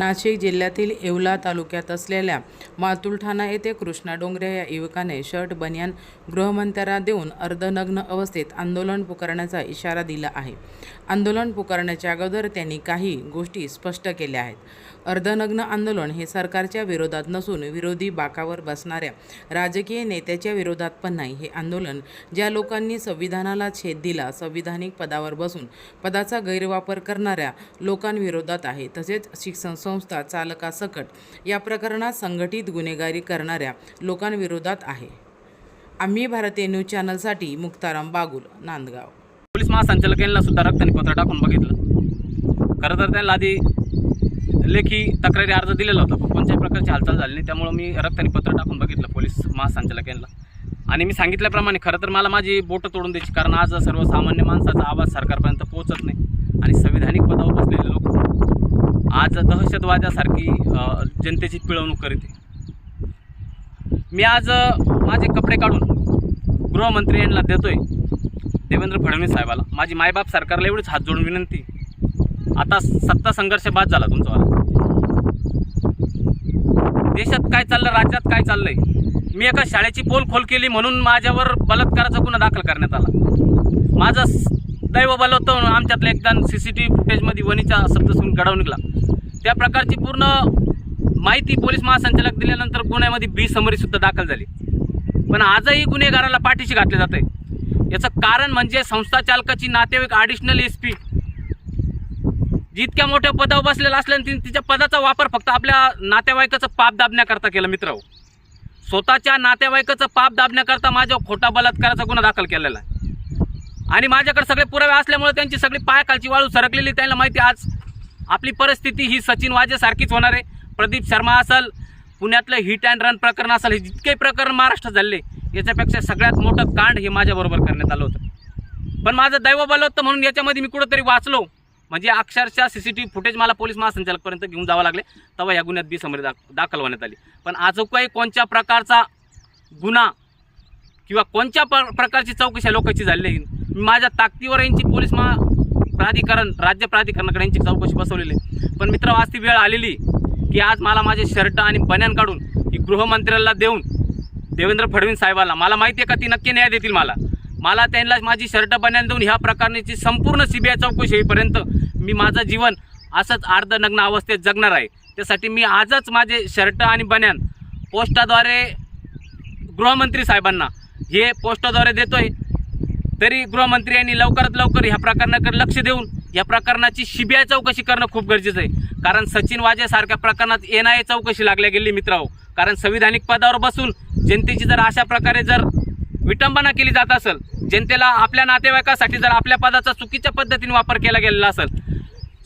नाशिक जिल्ह्यातील येवला तालुक्यात असलेल्या मातुलठाणा येथे कृष्णा डोंगरे या युवकाने शर्ट बनियान गृहमंत्र्याला देऊन अर्धनग्न अवस्थेत आंदोलन पुकारण्याचा इशारा दिला आहे. आंदोलन पुकारण्याच्या अगोदर त्यांनी काही गोष्टी स्पष्ट केल्या आहेत. अर्धनग्न आंदोलन हे सरकारच्या विरोधात नसून विरोधी बाकावर बसणाऱ्या राजकीय नेत्याच्या विरोधात पण नाही. हे आंदोलन ज्या लोकांनी संविधानाला छेद दिला संविधानिक पदावर बसून पदाचा गैरवापर करणाऱ्या लोकांविरोधात आहे तसेच शिक्षण संस्था चालकासकट या प्रकरणात संघटित गुन्हेगारी करणाऱ्या लोकांविरोधात आहे. आम्ही भारतीय न्यूज चॅनलसाठी मुक्ताराम बागुल नांदगाव. पोलीस महासंचालकांना सुद्धा रक्तानी पत्र टाकून बघितलं. खरं तर त्यांना आधी लेखी तक्रारी अर्ज दिलेला होता पण कोणत्याही प्रकारची हालचाल झाली नाही त्यामुळं मी रक्तानी पत्र टाकून बघितलं पोलीस महासंचालकांना. आणि मी सांगितल्याप्रमाणे खरं तर मला माझी बोटं तोडून द्यायची कारण आज सर्वसामान्य माणसाचा आवाज सरकारपर्यंत पोहोचत नाही आणि संविधानिक पदावर बसलेले आज दहशतवाद्यासारखी जनतेची पिळवणूक करीत मी आज माझे कपडे काढून गृहमंत्री यांना देतोय देवेंद्र फडणवीस साहेबाला. माझी मायबाप सरकारला एवढीच हात जोडून विनंती. आता सत्ता संघर्ष बाद झाला तुमचा देशात काय चाललं राज्यात काय चाललंय? मी एका शाळेची पोल खोल केली म्हणून माझ्यावर बलात्काराचा गुन्हा दाखल करण्यात आला. माझं दैव बल होतं आमच्यातलं एकदा सी सी टी व्ही फुटेजमध्ये वणीचा शब्द सुन घडवून निघाला. त्या प्रकारची पूर्ण माहिती पोलीस महासंचालक दिल्यानंतर गुन्ह्यामध्ये बी समरी सुद्धा दाखल झाली. पण आजही गुन्हेगाराला पाठीशी घातले जात आहे. याचं कारण म्हणजे संस्था चालकाची नातेवाईक ॲडिशनल एस पी जितक्या मोठ्या पदावर बसलेला असल्याने तिने तिच्या पदाचा वापर फक्त आपल्या नातेवाईकाचं पाप दाबण्याकरता केला मित्र स्वतःच्या नातेवाईकाचं पाप दाबण्याकरता माझ्यावर खोटा बलात्काराचा गुन्हा दाखल केलेला आहे. आणि माझ्याकडे सगळे पुरावे असल्यामुळे त्यांची सगळी पायाखालची वाळू सरकलेली त्यांना माहिती आज आपली परिस्थिती ही सचिन वाजेसारखीच होणार आहे. प्रदीप शर्मा असेल पुण्यातलं हिट अँड रन प्रकरण असेल हे जितके प्रकरण महाराष्ट्र झाले याच्यापेक्षा सगळ्यात मोठं कांड हे माझ्याबरोबर करण्यात आलं होतं. पण माझं दैव बल होतं म्हणून याच्यामध्ये मी कुठंतरी वाचलो. म्हणजे अक्षरशः C C T V footage मला पोलीस महासंचालकपर्यंत घेऊन जावं लागले. तेव्हा या गुन्ह्यात बी समोर दाख दाखल होण्यात आली. पण आजोकाही कोणत्या प्रकारचा गुन्हा किंवा कोणत्या प्र प्रकारची चौकशी लोकांची झाली माझ्या ताकदीवर यांची पोलीस महा प्राधिकरण राज्य प्राधिकरणाकडे यांची चौकशी बसवलेली आहे. पण मित्र आज ती वेळ आलेली की आज मला माझे शर्ट आणि बन्यान काढून ही गृहमंत्र्याला देऊन देवेंद्र फडणवीस साहेबाला मला माहिती आहे का ती नक्की न्याय देतील मला? मला त्यांना माझी शर्ट बन्यान देऊन ह्या प्रकारची संपूर्ण सी बी आय चौकशी होईपर्यंत मी माझं जीवन असंच अर्धनग्न अवस्थेत जगणार आहे. त्यासाठी मी आजच माझे शर्ट आणि बन्यान पोस्टाद्वारे गृहमंत्री साहेबांना हे पोस्टाद्वारे देतोय. तरी गृहमंत्री यांनी लवकरात लवकर ह्या प्रकरणाकडे लक्ष देऊन या प्रकरणाची सीबीआय चौकशी करणं खूप गरजेचं आहे. कारण सचिन वाजेसारख्या प्रकरणात एन आय ए चौकशी लागल्या गेली मित्रांनो. कारण संविधानिक पदावर बसून जनतेची जर अशा प्रकारे जर विटंबना केली जात असेल जनतेला आपल्या नातेवाईकासाठी जर आपल्या पदाचा चुकीच्या पद्धतीने वापर केला गेलेला असेल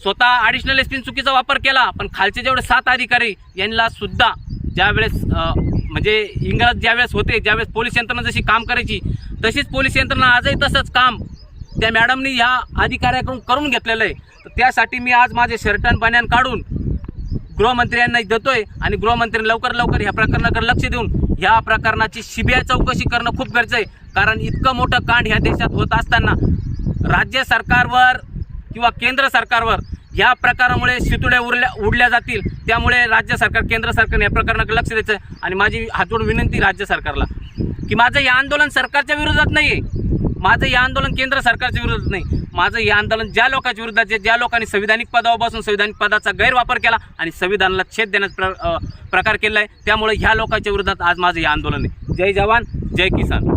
स्वतः ॲडिशनल एस चुकीचा वापर केला पण खालचे जेवढे सात अधिकारी यांना सुद्धा ज्यावेळेस म्हणजे इंग्रज ज्यावेळेस होते ज्यावेळेस पोलीस यंत्रणा जशी काम करायची तशीच पोलीस यंत्रणा आजही तसंच काम त्या मॅडमनी ह्या अधिकाऱ्याकडून करून घेतलेलं आहे. तर त्यासाठी मी आज माझे शर्टन बन्यान काढून गृहमंत्र्यांना देतोय आणि गृहमंत्री लवकर लवकर ह्या प्रकरणाकडे लक्ष देऊन ह्या प्रकरणाची सीबीआय चौकशी करणं खूप गरजेचं आहे. कारण इतकं मोठं कांड ह्या देशात होत असताना राज्य सरकारवर किंवा केंद्र सरकारवर या प्रकारामुळे शितुड्या उरल्या उडल्या जातील. त्यामुळे राज्य सरकार केंद्र सरकारने या प्रकरणाकडे लक्ष द्यायचं आहे. आणि माझी हातोड विनंती राज्य सरकारला. की माझं हे आंदोलन सरकारच्या विरोधात नाही आहे माझं हे आंदोलन केंद्र सरकारच्या विरोधात नाही. माझं हे आंदोलन ज्या लोकांच्या विरोधात आहे, ज्या लोकांनी संविधानिक पदावर बसून संविधानिक पदाचा गैरवापर केला आणि संविधानाला छेद देण्याचा प्र प्रकार केला आहे त्यामुळे ह्या लोकांच्या विरोधात आज माझं हे आंदोलन आहे. जय जवान जय किसान.